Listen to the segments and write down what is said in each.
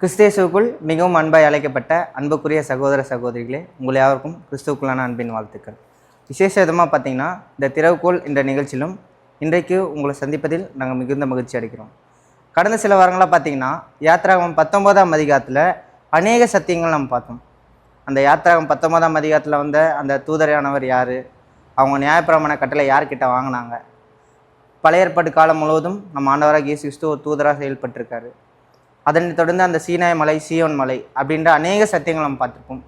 கிறிஸ்தேசுக்குள் மிகவும் அன்பாய் அழைக்கப்பட்ட அன்புக்குரிய சகோதர சகோதரிகளே உங்கள் யாருக்கும் கிறிஸ்துவுக்குள்ளான அன்பின் வாழ்த்துக்கள். விசேஷ விதமாக பார்த்தீங்கன்னா இந்த திறவுகோள் என்ற நிகழ்ச்சியிலும் இன்றைக்கு உங்களை சந்திப்பதில் நாங்கள் மிகுந்த மகிழ்ச்சி அடைக்கிறோம் கடந்த சில வாரங்களாக பார்த்தீங்கன்னா யாத்ராகம் பத்தொன்பதாம் அதிகாரத்தில் அநேக சத்தியங்கள் நம்ம பார்த்தோம். அந்த யாத்ராகம் பத்தொன்பதாம் அதிகாரத்தில் வந்த அந்த தூதரையானவர் யார் அவங்க நியாயப்பிரமாண கட்டளை யார்கிட்ட வாங்கினாங்க பழைய ஏற்பாட்டு காலம் முழுவதும் நம்ம ஆண்டவராக இயேசு கிறிஸ்து ஒரு தூதராக செயல்பட்டிருக்காரு. அதனைத் தொடர்ந்து அந்த சீனாய் மலை சியோன் மலை அப்படின்ற அநேக சத்தியங்கள் நம்ம பார்த்துருப்போம்.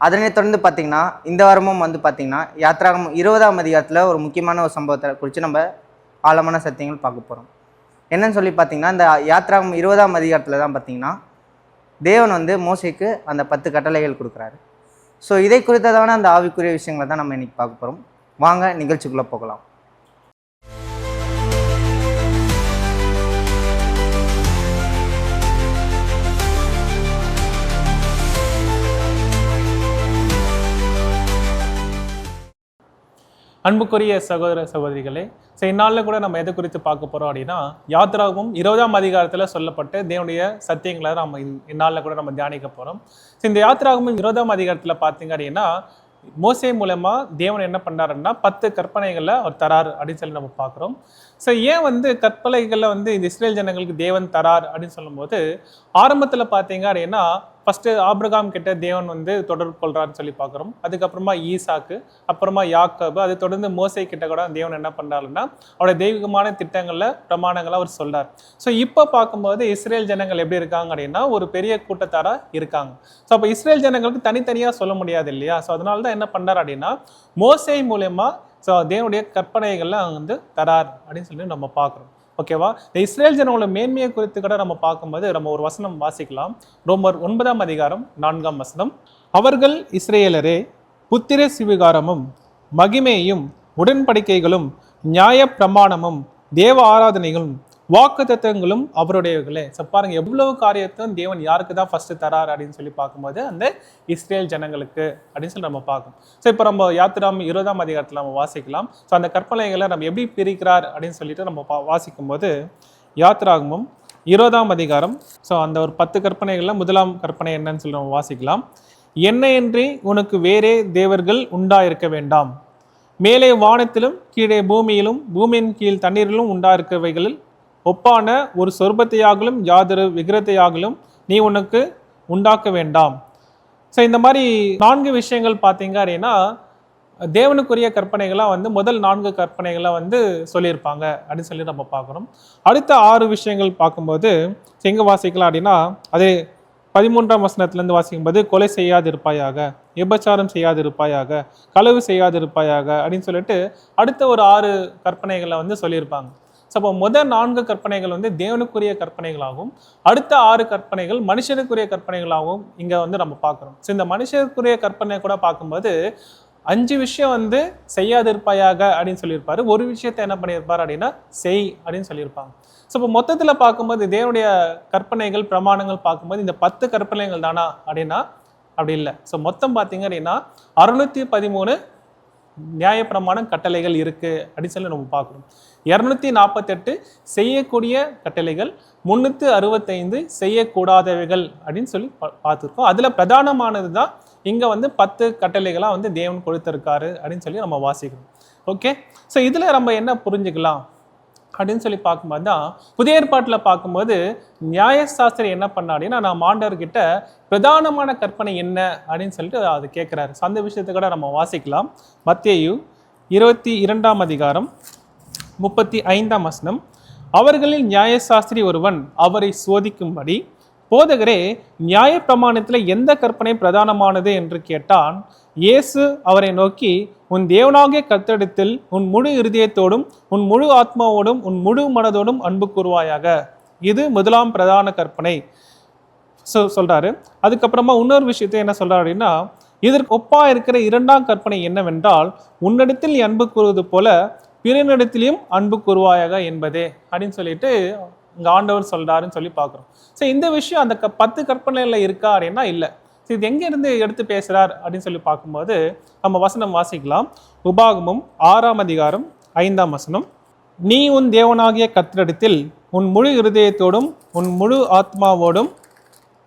அதனைத் தொடர்ந்து பார்த்திங்கன்னா இந்த வாரமும் வந்து பார்த்திங்கன்னா யாத்ராகம் இருபதாம் அதிகாரத்தில் ஒரு முக்கியமான ஒரு சம்பவத்தை குறித்து நம்ம ஆழமான சத்தியங்கள் பார்க்க போகிறோம் என்னன்னு சொல்லி பார்த்தீங்கன்னா இந்த யாத்ராகம் இருபதாம் அதிகாரத்தில் தான் பார்த்தீங்கன்னா தேவன் வந்து மோசைக்கு அந்த பத்து கட்டளைகள் கொடுக்குறாரு. ஸோ இதை குறித்ததான அந்த ஆவிக்குரிய விஷயங்களை தான் நம்ம இன்றைக்கி பார்க்க போகிறோம் வாங்க நிகழ்ச்சிக்குள்ளே போகலாம். அன்புக்குரிய சகோதர சகோதரிகளே ஸோ இந்நாளில் கூட நம்ம எதை குறித்து பார்க்க போகிறோம் அப்படின்னா யாத்ராவும் இருபதாம் அதிகாரத்தில் சொல்லப்பட்ட தேவனுடைய சத்தியங்களை நம்ம இந்நாளில் கூட நம்ம தியானிக்க போகிறோம் ஸோ இந்த யாத்ராகமும் இருபதாம் அதிகாரத்தில் பார்த்தீங்க அப்படின்னா மோசை மூலமாக தேவன் என்ன பண்ணாருன்னா பத்து கற்பனைகளை அவர் தரார் அப்படின்னு சொல்லி நம்ம பார்க்குறோம். ஸோ ஏன் வந்து கற்பனைகளை வந்து இந்த இஸ்ரேல் ஜனங்களுக்கு தேவன் தரார் அப்படின்னு சொல்லும்போது ஆரம்பத்தில் பார்த்தீங்க அப்படின்னா ஃபஸ்ட்டு ஆபிரகாம் கிட்ட தேவன் வந்து தொடர்பு கொள்கிறான்னு சொல்லி பார்க்குறோம். அதுக்கப்புறமா ஈசாக்கு அப்புறமா யாக்கபு அது தொடர்ந்து மோசை கிட்ட கூட தேவன் என்ன பண்ணாருன்னா அவருடைய தெய்வீகமான திட்டங்களில் பிரமாணங்களை அவர் சொல்கிறார் ஸோ இப்போ பார்க்கும்போது இஸ்ரேல் ஜனங்கள் எப்படி இருக்காங்க அப்படின்னா ஒரு பெரிய கூட்டத்தாராக இருக்காங்க. ஸோ அப்போ இஸ்ரேல் ஜனங்களுக்கு தனித்தனியாக சொல்ல முடியாது இல்லையா? ஸோ அதனால தான் என்ன பண்ணார் அப்படின்னா மோசை மூலயமா ஸோ தேவனுடைய கற்பனைகள்லாம் வந்து தரார் அப்படின்னு சொல்லி நம்ம பார்க்குறோம். ஓகேவா? இந்த இஸ்ரேல் ஜனங்களோட மேன்மையை குறித்து கூட நம்ம பார்க்கும்போது நம்ம ஒரு வசனம் வாசிக்கலாம். ரோமர் ஒன்பதாம் அதிகாரம் நான்காம் வசனம். அவர்கள் இஸ்ரேலரே புத்திர சிவிகாரமும் மகிமையும் உடன்படிக்கைகளும் நியாய பிரமாணமும் தேவ ஆராதனைகளும் வாக்குத்தத்தங்களும் அவருடையவர்களே. ஸோ பாருங்க எவ்வளவு காரியத்தையும் தேவன் யாருக்கு தான் ஃபர்ஸ்ட் தரார் அப்படின்னு சொல்லி பார்க்கும்போது அந்த இஸ்ரேல் ஜனங்களுக்கு அப்படின்னு சொல்லி நம்ம பார்க்கணும். ஸோ இப்போ நம்ம யாத்திராம் இருபதாம் அதிகாரத்தில் நம்ம வாசிக்கலாம். ஸோ அந்த கற்பனைகளை நம்ம எப்படி பிரிக்கிறார் அப்படின்னு சொல்லிட்டு நம்ம பா வாசிக்கும்போது யாத்திராகமும் இருபதாம் அதிகாரம் ஸோ அந்த ஒரு பத்து கற்பனைகளில் முதலாம் கற்பனை என்னன்னு சொல்லி நம்ம வாசிக்கலாம். என்னையன்றி உனக்கு வேறே தேவர்கள் உண்டாயிருக்க வேண்டாம். மேலே வானத்திலும் கீழே பூமியிலும் பூமியின் கீழ் தண்ணீரிலும் உண்டாயிருக்கவைகளில் ஒப்பான ஒரு சொர்பத்தையாகலும் யாதொரு விக்கிரத்தையாகலும் நீ உனக்கு உண்டாக்க வேண்டாம். ஸோ இந்த மாதிரி நான்கு விஷயங்கள் பார்த்தீங்க அப்படின்னா தேவனுக்குரிய கற்பனைகளாக வந்து முதல் நான்கு கற்பனைகளாக வந்து சொல்லியிருப்பாங்க அப்படின்னு சொல்லி நம்ம பார்க்குறோம். அடுத்த ஆறு விஷயங்கள் பார்க்கும்போது எங்கே வாசிக்கலாம் அப்படின்னா அதே பதிமூன்றாம் வசனத்திலேருந்து வாசிக்கும்போது கொலை செய்யாதிருப்பாயாக விபச்சாரம் செய்யாதிருப்பாயாக களவு செய்யாதிருப்பாயாக அப்படின்னு சொல்லிட்டு அடுத்த ஒரு ஆறு கற்பனைகளை வந்து சொல்லியிருப்பாங்க. ஸோ அப்போ முதல் நான்கு கற்பனைகள் வந்து தேவனுக்குரிய கற்பனைகளாகவும் அடுத்த ஆறு கற்பனைகள் மனுஷனுக்குரிய கற்பனைகளாகவும் இங்கே வந்து நம்ம பார்க்குறோம். ஸோ இந்த மனுஷனுக்குரிய கற்பனை கூட பார்க்கும்போது அஞ்சு விஷயம் வந்து செய்யாதிருப்பாயாக அப்படின்னு சொல்லியிருப்பார். ஒரு விஷயத்தை என்ன பண்ணியிருப்பார் அப்படின்னா செய் அப்படின்னு சொல்லியிருப்பாங்க. ஸோ இப்போ மொத்தத்தில் பார்க்கும்போது தேவனுடைய கற்பனைகள் பிரமாணங்கள் பார்க்கும்போது இந்த பத்து கற்பனைகள் தானா அப்படின்னா அப்படி இல்லை. ஸோ மொத்தம் பார்த்தீங்க அப்படின்னா அறுநூற்றி பதிமூணு நியாயப்பிரமாணம் கட்டளைகள் இருக்குது அப்படின்னு சொல்லி நம்ம பார்க்கணும் இரநூத்தி நாற்பத்தெட்டு செய்யக்கூடிய கட்டளைகள் முந்நூற்றி அறுபத்தைந்து செய்யக்கூடாதவைகள் அப்படின்னு சொல்லி பா- பார்த்துருக்கோம். அதில் பிரதானமானது தான் இங்கே வந்து பத்து கட்டளைகளாக வந்து தேவன் கொடுத்துருக்காரு அப்படின்னு சொல்லி நம்ம வாசிக்கணும் ஓகே ஸோ இதில் நம்ம என்ன புரிஞ்சுக்கலாம்? அப்படின்னு சொல்லி பார்க்கும்போது தான் புதிய ஏற்பாட்டில் பார்க்கும்போது நியாயசாஸ்திரி என்ன பண்ணா அப்படின்னா நான் ஆண்டவர்கிட்ட பிரதானமான கற்பனை என்ன அப்படின்னு சொல்லிட்டு அது கேட்குறாரு அந்த விஷயத்தை கூட நம்ம வாசிக்கலாம். மத்தியு இருபத்தி இரண்டாம் அதிகாரம் முப்பத்தி ஐந்தாம் வசனம். அவர்களில் நியாயசாஸ்திரி ஒருவன் அவரை சோதிக்கும்படி போதகரே நியாய பிரமாணத்தில் எந்த கற்பனை பிரதானமானது என்று கேட்டான்? இயேசு அவரை நோக்கி உன் தேவனாகிய கத்தடத்தில் உன் முழு இருதயத்தோடும் உன் முழு ஆத்மாவோடும் உன் முழு மனதோடும் அன்பு கூறுவாயாக. இது முதலாம் பிரதான கற்பனை. சொ சொல்றாரு. அதுக்கப்புறமா இன்னொரு விஷயத்தை என்ன சொல்றாரு அப்படின்னா இதற்கு ஒப்பா இருக்கிற இரண்டாம் கற்பனை என்னவென்றால் உன்னிடத்தில் அன்பு கூறுவது போல பிறனிடத்திலையும் அன்பு கூறுவாயாக என்பதே அப்படின்னு சொல்லிட்டு இங்க ஆண்டவர் சொல்றாருன்னு சொல்லி பார்க்குறோம். ஸோ இந்த விஷயம் அந்த க பத்து கற்பனையில் இருக்கா அப்படின்னா இல்லை. இது எங்கேருந்து எடுத்து பேசுகிறார் அப்படின்னு சொல்லி பார்க்கும்போது நம்ம வசனம் வாசிக்கலாம். உபாகமும் ஆறாம் அதிகாரம் ஐந்தாம் வசனம். நீ உன் தேவனாகிய கத்திரடத்தில் உன் முழு இருதயத்தோடும் உன் முழு ஆத்மாவோடும்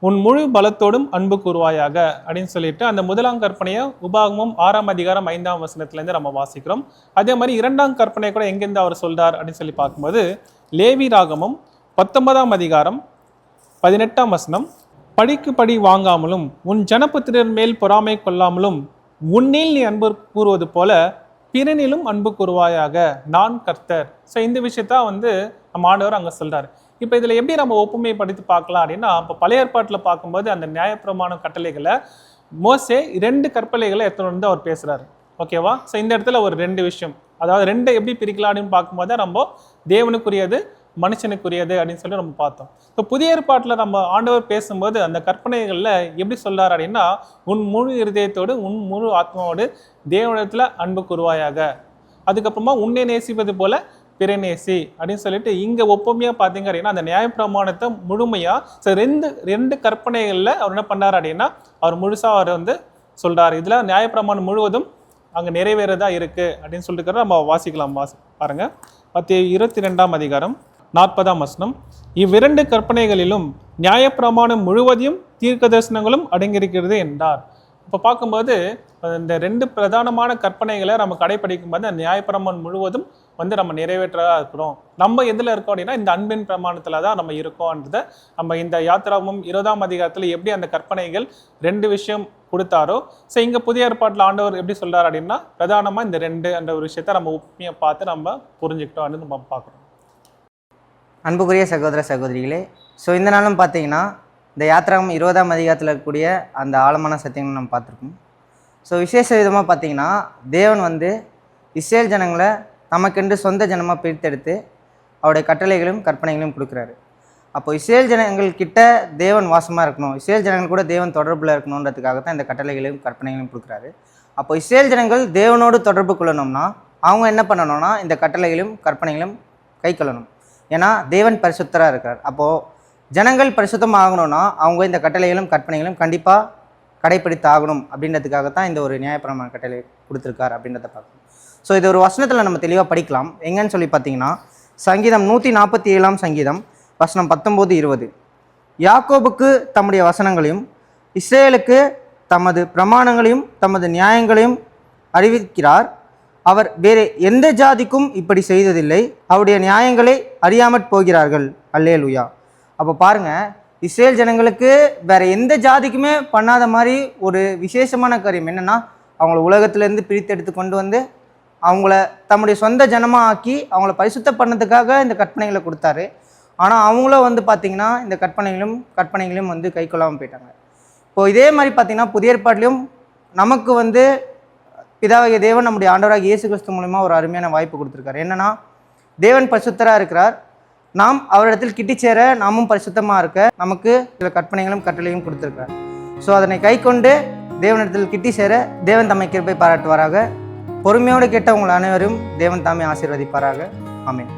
உன் முழு பலத்தோடும் அன்பு கூறுவாயாக அப்படின்னு சொல்லிட்டு அந்த முதலாம் கற்பனையை உபாகமும் ஆறாம் அதிகாரம் ஐந்தாம் வசனத்துலேருந்து நம்ம வாசிக்கிறோம். அதே மாதிரி இரண்டாம் கற்பனை கூட எங்கேருந்து அவர் சொல்றார் அப்படின்னு சொல்லி பார்க்கும்போது லேவி ராகமும் பத்தொன்பதாம் அதிகாரம் பதினெட்டாம் வசனம் படிக்கு படி வாங்காமலும் உன் ஜனபுத்திரர் மேல் பொறாமை கொள்ளாமலும் உன்னில் நீ அன்பு கூறுவது போல பிறனிலும் அன்பு கூறுவாயாக நான் கர்த்தர். ஸோ இந்த விஷயத்தா வந்து நம்ம ஆண்டவர் அங்கே சொல்கிறார் இப்போ இதில் எப்படி நம்ம ஒப்புமை படித்து பார்க்கலாம் அப்படின்னா இப்போ பழைய ஏற்பாட்டில் பார்க்கும்போது அந்த நியாயப்பிரமாணம் கட்டளைகளை மோசே ரெண்டு கற்பலைகளை எடுத்துன்னு வந்து அவர் பேசுகிறாரு ஓகேவா ஸோ இந்த இடத்துல ஒரு ரெண்டு விஷயம். அதாவது ரெண்டை எப்படி பிரிக்கலாம் அப்படின்னு பார்க்கும்போது தான் நம்ம தேவனுக்குரியது மனுஷனுக்குரியது அப்படின்னு சொல்லி நம்ம பார்த்தோம். இப்போ புதிய ஏற்பாட்டில் நம்ம ஆண்டவர் பேசும்போது அந்த கற்பனைகளில் எப்படி சொல்கிறார் அப்படின்னா உன் முழு இருதயத்தோடு உன் முழு ஆத்மாவோடு தேவனிடத்தில் அன்பு கூறுவாயாக. அதுக்கப்புறமா உன்னை நேசிப்பது போல பிறநேசி அப்படின்னு சொல்லிட்டு இங்கே ஒப்பமையாக பார்த்தீங்க அப்படின்னா அந்த நியாயப்பிரமாணத்தை முழுமையாக ஸோ ரெண்டு ரெண்டு கற்பனைகளில் அவர் என்ன பண்ணார் அப்படின்னா அவர் முழுசாக அவர் வந்து சொல்கிறார் இதில் நியாயப்பிரமாணம் முழுவதும் அங்கே நிறைவேறதா இருக்குது அப்படின்னு சொல்லிட்டு நம்ம வாசிக்கலாம் வாசி பாருங்கள் பத்து இருபத்தி ரெண்டாம் அதிகாரம். நாற்பதாம் வசனம். இவ்விரண்டு கற்பனைகளிலும் நியாயப்பிரமாணம் முழுவதையும் தீர்க்க தரிசனங்களும் அடங்கியிருக்கிறது என்றார். இப்போ பார்க்கும்போது இந்த ரெண்டு பிரதானமான கற்பனைகளை நம்ம கடைப்பிடிக்கும் போது அந்த நியாயப்பிரமாணம் முழுவதும் வந்து நம்ம நிறைவேற்றதாக இருக்கிறோம். நம்ம எதில் இருக்கோம் அப்படின்னா இந்த அன்பின் பிரமாணத்தில் தான் நம்ம இருக்கோன்றத நம்ம இந்த யாத்திராவும் இருபதாம் அதிகாரத்தில் எப்படி அந்த கற்பனைகள் ரெண்டு விஷயம் கொடுத்தாரோ ஸோ இங்கே புதிய ஏற்பாட்டில் ஆண்டவர் எப்படி சொல்கிறார் அப்படின்னா பிரதானமாக இந்த ரெண்டு அந்த ஒரு விஷயத்த நம்ம உண்மையை பார்த்து நம்ம புரிஞ்சுக்கிட்டோம் அப்படின்னு நம்ம பார்க்குறோம். அன்புக்குரிய சகோதர சகோதரிகளே ஸோ இந்த நாளும் பார்த்தீங்கன்னா இந்த யாத்திராகம் இருபதாம் அதிகாரத்தில் இருக்கக்கூடிய அந்த ஆழமான சத்தியங்களை நம்ம பார்த்துருக்கோம். ஸோ விசேஷ விதமாக பார்த்தீங்கன்னா தேவன் வந்து இஸ்ரேல் ஜனங்களை தமக்கென்று சொந்த ஜனமாக பிரித்தெடுத்து அவருடைய கட்டளைகளும் கற்பனைகளையும் கொடுக்குறாரு. அப்போ இஸ்ரேல் ஜனங்கள் கிட்ட தேவன் வாசமாக இருக்கணும் இஸ்ரேல் ஜனங்கள் கூட தேவன் தொடர்பில் இருக்கணுன்றதுக்காக தான் இந்த கட்டளைகளையும் கற்பனைகளையும் கொடுக்குறாரு. அப்போ இஸ்ரேல் ஜனங்கள் தேவனோடு தொடர்பு கொள்ளணும்னா அவங்க என்ன பண்ணணும்னா இந்த கட்டளைகளும் கற்பனைகளும் கை கொள்ளணும் ஏன்னா தேவன் பரிசுத்தராக இருக்கிறார் அப்போது ஜனங்கள் பரிசுத்தம் ஆகணும்னா அவங்க இந்த கட்டளைகளும் கற்பனைகளும் கண்டிப்பாக கடைப்பிடித்து ஆகணும் அப்படின்றதுக்காக தான் இந்த ஒரு நியாயப்பிரமாண கட்டளை கொடுத்துருக்கார் அப்படின்றத பார்க்கணும். ஸோ இது ஒரு வசனத்தில் நம்ம தெளிவாக படிக்கலாம். எங்கன்னு சொல்லி பார்த்தீங்கன்னா சங்கீதம் நூற்றி நாற்பத்தி ஏழாம் சங்கீதம் வசனம் பத்தொம்போது இருபது. யாக்கோபுக்கு தம்முடைய வசனங்களையும் இஸ்ரேலுக்கு தமது பிரமாணங்களையும் தமது நியாயங்களையும் அறிவிக்கிறார். அவர் வேறு எந்த ஜாதிக்கும் இப்படி செய்ததில்லை. அவருடைய நியாயங்களை அறியாமற் போகிறார்கள். அல்லேலுயா. அப்போ பாருங்க இஸ்ரேல் ஜனங்களுக்கு வேற எந்த ஜாதிக்குமே பண்ணாத மாதிரி ஒரு விசேஷமான காரியம் என்னென்னா அவங்கள உலகத்துலேருந்து பிரித்தெடுத்து கொண்டு வந்து அவங்கள தம்முடைய சொந்த ஜனமாக ஆக்கி அவங்கள பரிசுத்த பண்ணதுக்காக இந்த கற்பனைகளை கொடுத்தாரு. ஆனால் அவங்களும் வந்து பார்த்திங்கன்னா இந்த கற்பனைகளும் கற்பனைகளையும் வந்து கை கொள்ளாமல் போயிட்டாங்க. இப்போ இதே மாதிரி பார்த்திங்கன்னா புதிய ஏற்பாட்டிலையும் நமக்கு வந்து பிதாவாகிய தேவன் நம்முடைய ஆண்டவராக இயேசு கிறிஸ்து மூலிமா ஒரு அருமையான வாய்ப்பு கொடுத்துருக்காரு. என்னன்னா தேவன் பரிசுத்தராக இருக்கிறார். நாம் அவரிடத்தில் கிட்டி சேர நாமும் பரிசுத்தமாக இருக்க நமக்கு சில கற்பனைகளும் கட்டளையும் கொடுத்துருக்கார் ஸோ அதனை கை கொண்டு தேவனிடத்தில் கிட்டி சேர தேவன் தம்மை கிருப்பை பாராட்டுவாராக. பொறுமையோடு கேட்ட உங்கள் அனைவரும் தேவன் தாமே ஆசீர்வதிப்பாராக. ஆமேன்.